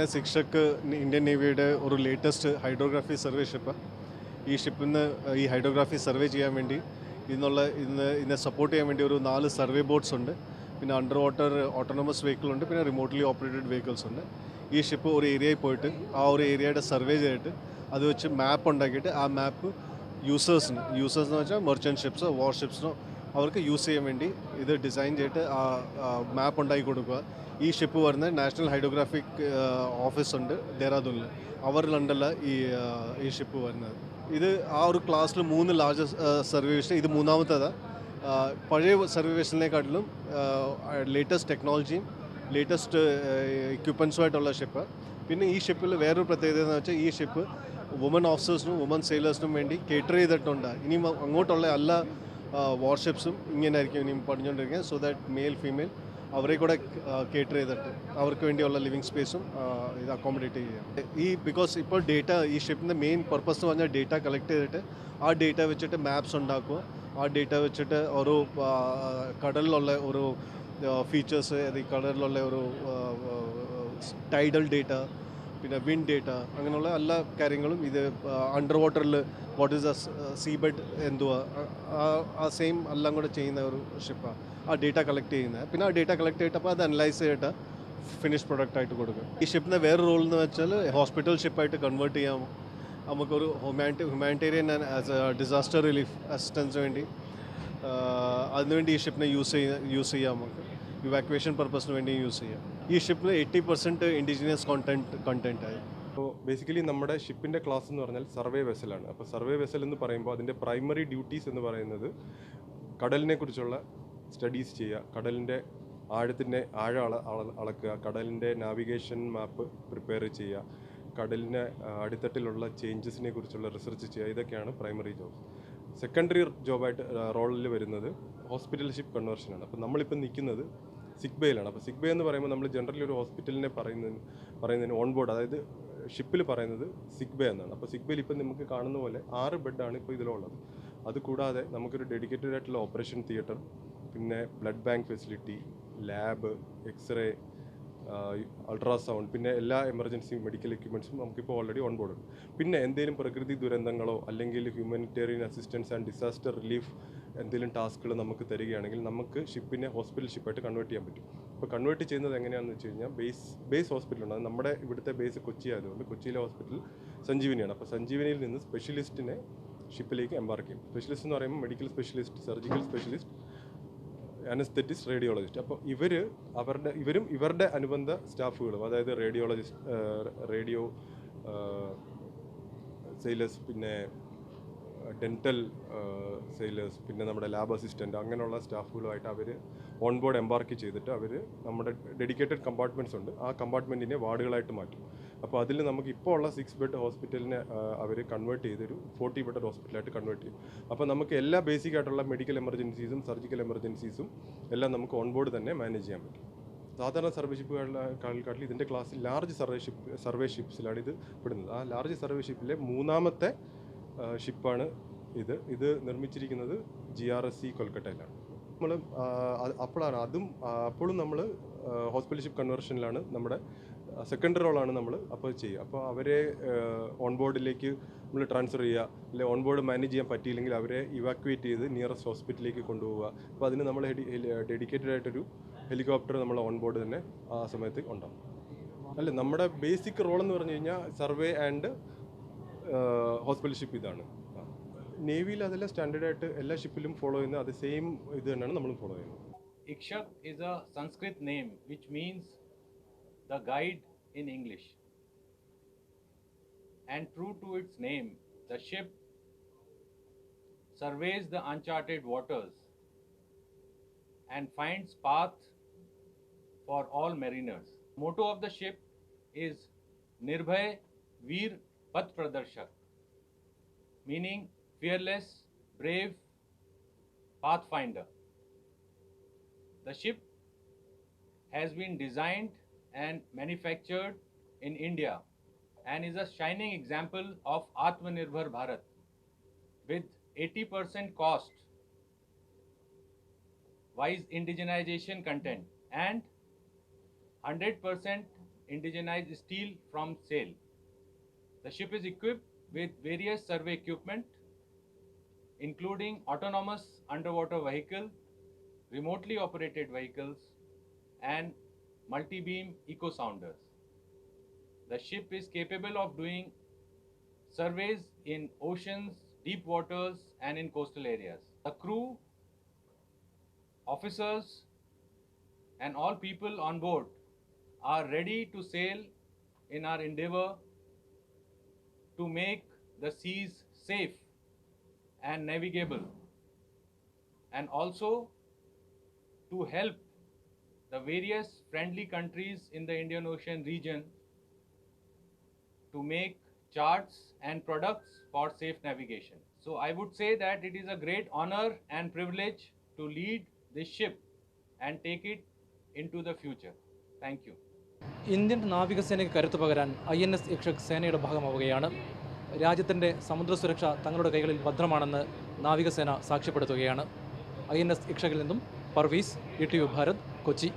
രക്ഷക്ക് Indian നേവിയുടെ ഒരു latest hydrography survey ship ഈ ഷിപ്പിൽ നിന്ന് ഈ ഹൈഡ്രോഗ്രാഫി സർവേ ചെയ്യാൻ വേണ്ടി ഇന്നുള്ള ഇന്ന് ഇതിനെ സപ്പോർട്ട് ചെയ്യാൻ വേണ്ടി ഒരു നാല് സർവേ ബോട്ട്സ് ഉണ്ട്. പിന്നെ അണ്ടർ വാട്ടർ ഓട്ടോണമസ് വെഹിക്കിൾ ഉണ്ട്. പിന്നെ റിമോട്ട്ലി ഓപ്പറേറ്റഡ് വെഹിക്കിൾസ് ഉണ്ട്. ഈ ഷിപ്പ് ഒരു ഏരിയയിൽ പോയിട്ട് ആ ഒരു ഏരിയയുടെ സർവേ ചെയ്തിട്ട് അത് വെച്ച് മാപ്പ് ഉണ്ടാക്കിയിട്ട് ആ മാപ്പ് യൂസേഴ്സിന് യൂസേഴ്സ് എന്ന് വെച്ചാൽ മെർച്ചന്റ് ഷിപ്സോ വാർ ഷിപ്സിനോ അവർക്ക് യൂസ് ചെയ്യാൻ വേണ്ടി ഇത് ഡിസൈൻ ചെയ്തിട്ട് ആ മാപ്പ് ഉണ്ടാക്കി കൊടുക്കുക. ഈ ഷിപ്പ് വരുന്നത് നാഷണൽ ഹൈഡ്രോഗ്രാഫിക് ഓഫീസ് ഉണ്ട് ഡെറാദൂണിൽ അവരിലുണ്ടല്ല ഈ ഈ ഷിപ്പ് വരുന്നത്. ഇത് ആ ഒരു ക്ലാസ്സിൽ മൂന്ന് ലാർജസ്റ്റ് സർവേവേഷൻ ഇത് മൂന്നാമത്തേതാണ് പഴയ സർവേവേഷനെക്കാട്ടിലും ലേറ്റസ്റ്റ് ടെക്നോളജിയും ലേറ്റസ്റ്റ് എക്യുപ്മെൻസുമായിട്ടുള്ള ഷിപ്പ് പിന്നെ ഈ ഷിപ്പിൽ വേറൊരു പ്രത്യേകത എന്ന് വെച്ചാൽ ഈ ഷിപ്പ് വുമൻ ഓഫീസേഴ്സിനും വുമൻ സെയിലേഴ്സിനും വേണ്ടി കേറ്റർ ചെയ്തിട്ടുണ്ട്. ഇനി അങ്ങോട്ടുള്ള എല്ലാ വാർഷിപ്സും ഇങ്ങനെ ആയിരിക്കും ഇനിയും പഠിച്ചുകൊണ്ടിരിക്കുക സോ ദാറ്റ് മെയിൽ ഫീമെയിൽ അവരെ കൂടെ കേറ്റർ ചെയ്തിട്ട് അവർക്ക് വേണ്ടിയുള്ള ലിവിങ് സ്പേസും ഇത് അക്കോമഡേറ്റ് ചെയ്യാം ഈ ബിക്കോസ് ഇപ്പോൾ ഡേറ്റ ഈ ഷിപ്പിന്റെ മെയിൻ പർപ്പസ് എന്ന് പറഞ്ഞാൽ ഡേറ്റ കളക്ട് ചെയ്തിട്ട് ആ ഡേറ്റ വെച്ചിട്ട് മാപ്സ് ഉണ്ടാക്കുക. ആ ഡേറ്റ വെച്ചിട്ട് ഒരു കടലിലുള്ള ഒരു ഫീച്ചേഴ്സ് ഈ കടലിലുള്ള ഒരു ടൈഡൽ ഡേറ്റ പിന്നെ വിൻഡ് ഡേറ്റ അങ്ങനെയുള്ള എല്ലാ കാര്യങ്ങളും ഇത് അണ്ടർ വാട്ടറിൽ what is the sea bed എന്തുവാ ആ- സെയിം എല്ലാം കൂടെ ചെയ്യുന്ന ഒരു ഷിപ്പാണ് ആ. ഡേറ്റ കളക്ട് ചെയ്യുന്നത്. പിന്നെ ആ ഡേറ്റ കളക്ട് ചെയ്തിട്ടപ്പോൾ അത് അനലൈസ് ചെയ്തിട്ട് ഫിനിഷ് പ്രൊഡക്റ്റ് ആയിട്ട് കൊടുക്കും. ഈ ഷിപ്പിന്റെ വേറെ റോൾ എന്ന് വെച്ചാൽ ഹോസ്പിറ്റൽ ഷിപ്പായിട്ട് കൺവേർട്ട് ചെയ്യാം. നമുക്കൊരു humanity humanitarian as a disaster relief assistance വേണ്ടി അതിനുവേണ്ടി ഈ ഷിപ്പിനെ യൂസ് ചെയ്യാം യൂസ് ചെയ്യാം നമുക്ക്. ഇവാക്വേഷൻ പർപ്പസിന് വേണ്ടി യൂസ് ചെയ്യാം. ഈ ഷിപ്പിൽ eighty percent indigenous content content ആയി. അപ്പോൾ ബേസിക്കലി നമ്മുടെ ഷിപ്പിന്റെ ക്ലാസ് എന്ന് പറഞ്ഞാൽ സർവേ വെസലാണ് അപ്പോൾ സർവേ വെസൽ എന്ന് പറയുമ്പോൾ അതിന്റെ പ്രൈമറി ഡ്യൂട്ടീസ് എന്ന് പറയുന്നത് കടലിനെ കുറിച്ചുള്ള സ്റ്റഡീസ് ചെയ്യുക കടലിന്റെ ആഴത്തിന്റെ ആഴം അള അള- അളക്കുക കടലിന്റെ നാവിഗേഷൻ മാപ്പ് പ്രിപ്പയർ ചെയ്യുക കടലിന്റെ അടിത്തട്ടിലുള്ള ചേഞ്ചസിനെ കുറിച്ചുള്ള റിസർച്ച് ചെയ്യുക ഇതൊക്കെയാണ് പ്രൈമറി ജോബ് സെക്കൻഡറി ജോബായിട്ട് റോളിൽ വരുന്നത് ഹോസ്പിറ്റൽ ഷിപ്പ് കൺവേർഷനാണ് അപ്പോൾ നമ്മളിപ്പോൾ നിൽക്കുന്നത് സിക്ക് ബേയിലാണ് അപ്പോൾ സിഗ്ബേ എന്ന് പറയുമ്പോൾ നമ്മൾ ജനറലി ഒരു ഹോസ്പിറ്റലിനെ പറയുന്നതിന് പറയുന്നതിന് ഓൺ ബോർഡ് അതായത് ഷിപ്പിൽ പറയുന്നത് സിഗ്ബേ എന്നാണ്. അപ്പോൾ സിക്ക് ബേയിൽ ഇപ്പം നമുക്ക് കാണുന്ന പോലെ ആറ് ബെഡാണ് ഇപ്പോൾ ഇതിലുള്ളത്. അതുകൂടാതെ നമുക്കൊരു ഡെഡിക്കേറ്റഡ് ആയിട്ടുള്ള ഓപ്പറേഷൻ തിയേറ്റർ പിന്നെ blood bank facility lab x-ray ultrasound പിന്നെ എല്ലാ എമർജൻസി മെഡിക്കൽ എക്യുപ്മെന്റ്സും നമുക്കിപ്പോൾ ഓൾറെഡി ഓൺ ബോർഡ് ഉണ്ട്. പിന്നെ എന്തെങ്കിലും പ്രകൃതി ദുരന്തങ്ങളോ അല്ലെങ്കിൽ humanitarian assistance and disaster relief എന്തെങ്കിലും ടാസ്കുകൾ നമുക്ക് തരികയാണെങ്കിൽ നമുക്ക് ഷിപ്പിനെ ഹോസ്പിറ്റൽ ഷിപ്പായിട്ട് കൺവേർട്ട് ചെയ്യാൻ പറ്റും. അപ്പോൾ കൺവേർട്ട് ചെയ്യുന്നത് എങ്ങനെയാണെന്ന് വെച്ച് കഴിഞ്ഞാൽ ബേസ് ബേസ് ഹോസ്പിറ്റലുണ്ട് നമ്മുടെ ഇവിടുത്തെ ബേസ് കൊച്ചി ആയതുകൊണ്ട് കൊച്ചിയിലെ ഹോസ്പിറ്റൽ സഞ്ജീവനിയാണ്. അപ്പോൾ സഞ്ജീവനിയിൽ നിന്ന് സ്പെഷ്യലിസ്റ്റിനെ ഷിപ്പിലേക്ക് എംബാർക്ക് ചെയ്യും. സ്പെഷ്യലിസ്റ്റ് എന്ന് പറയുമ്പോൾ medical specialist surgical specialist anesthetist radiologist അപ്പോൾ ഇവർ അവരുടെ ഇവരും ഇവരുടെ അനുബന്ധ സ്റ്റാഫുകളും അതായത് റേഡിയോളജിസ്റ്റ് റേഡിയോ സെയിലേഴ്സ് പിന്നെ ഡെന്റൽ സെയിലേഴ്സ് പിന്നെ നമ്മുടെ ലാബ് അസിസ്റ്റന്റ് അങ്ങനെയുള്ള സ്റ്റാഫുകളുമായിട്ട് അവർ ഓൺ ബോർഡ് എംബാർക്ക് ചെയ്തിട്ട് അവർ നമ്മുടെ ഡെഡിക്കേറ്റഡ് കമ്പാർട്ട്മെന്റ്സ് ഉണ്ട്. ആ കമ്പാർട്ട്മെന്റിനെ വാർഡുകളായിട്ട് മാറ്റും. അപ്പോൾ അതിൽ നമുക്ക് ഇപ്പോൾ ഉള്ള സിക്സ് ബെഡ് ഹോസ്പിറ്റലിനെ അവർ കൺവേർട്ട് ചെയ്തൊരു ഫോർട്ടി ബെഡ് ഹോസ്പിറ്റലായിട്ട് കൺവേർട്ട് ചെയ്യും. അപ്പോൾ നമുക്ക് എല്ലാ ബേസിക് ആയിട്ടുള്ള മെഡിക്കൽ എമർജൻസീസും സർജിക്കൽ എമർജൻസീസും എല്ലാം നമുക്ക് ഓൺ ബോർഡ് തന്നെ മാനേജ് ചെയ്യാൻ പറ്റും. സാധാരണ സർവേഷിപ്പുകളിൽ ഇതിന്റെ ക്ലാസ്സിൽ ലാർജ് സർവേഷിപ്പ് സർവേഷിപ്പ്സിലാണ് സർവേ ഇത് പെടുന്നത്. ആ ലാർജ് സർവേഷിപ്പിലെ മൂന്നാമത്തെ ഷിപ്പാണ് ഇത്. ഇത് നിർമ്മിച്ചിരിക്കുന്നത് ജി ആർ എസ് സി കൊൽക്കട്ടയിലാണ്. നമ്മൾ അപ്പോഴാണ് അതും അപ്പോഴും നമ്മൾ ഹോസ്പിറ്റൽ ഷിപ്പ് കൺവേർഷനിലാണ് നമ്മുടെ സെക്കൻഡറി റോളാണ് നമ്മൾ അപ്പോൾ ചെയ്യുക. അപ്പോൾ അവരെ ഓൺ ബോർഡിലേക്ക് നമ്മൾ ട്രാൻസ്ഫർ ചെയ്യുക അല്ലെ ഓൺ ബോർഡ് മാനേജ് ചെയ്യാൻ പറ്റിയില്ലെങ്കിൽ അവരെ ഇവാക്യുവേറ്റ് ചെയ്ത് നിയറസ്റ്റ് ഹോസ്പിറ്റലിലേക്ക് കൊണ്ടുപോവുക. അപ്പോൾ അതിന് നമ്മൾ ഡെഡിക്കേറ്റഡ് ആയിട്ടൊരു ഹെലികോപ്റ്റർ നമ്മൾ ഓൺ ബോർഡ് തന്നെ ആ സമയത്ത് ഉണ്ടാവും. അല്ല നമ്മുടെ ബേസിക് റോൾ എന്ന് പറഞ്ഞു കഴിഞ്ഞാൽ സർവേ ആൻഡ് ഹോസ്പിറ്റൽ ഷിപ്പ് ഇതാണ് നേവിയിൽ അതെല്ലാം സ്റ്റാൻഡേർഡ് ആയിട്ട് എല്ലാ ഷിപ്പിലും ഫോളോ ചെയ്യുന്ന അത് സെയിം ഇത് തന്നെയാണ് നമ്മൾ ഫോളോ ചെയ്യുന്നത് Ikshak is a Sanskrit name which means the guide in English. And true to its name, the ship surveys the uncharted waters and finds path for all mariners. Motto of the ship is Nirbhay Veer Path Pradarshak, meaning fearless, brave, pathfinder. The ship has been designed and manufactured in India and is a shining example of Atmanirbhar Bharat with 80% cost wise indigenization content and 100% indigenized steel from sail. The ship is equipped with various survey equipment, including autonomous underwater vehicle, remotely operated vehicles, and multi-beam echo sounders. The ship is capable of doing surveys in oceans, deep waters, and in coastal areas. The crew, officers, and all people on board are ready to sail in our endeavor to make the seas safe and navigable, and also to help the various friendly countries in the Indian Ocean region to make charts and products for safe navigation. So I would say that it is a great honor and privilege to lead this ship and take it into the future. Thank you. Indian നാവികസേനയ്ക്ക് കരുത്തു പകരാൻ I N S യക്ഷക് സേനയുടെ ഭാഗമാവുകയാണ്. രാജ്യത്തിന്റെ സമുദ്ര സുരക്ഷ തങ്ങളുടെ കൈകളിൽ ഭദ്രമാണെന്ന് നാവികസേന സാക്ഷ്യപ്പെടുത്തുകയാണ്. ഐ എൻ എസ് യക്ഷകിൽ നിന്നും Parvez E T V Bharat Kochi.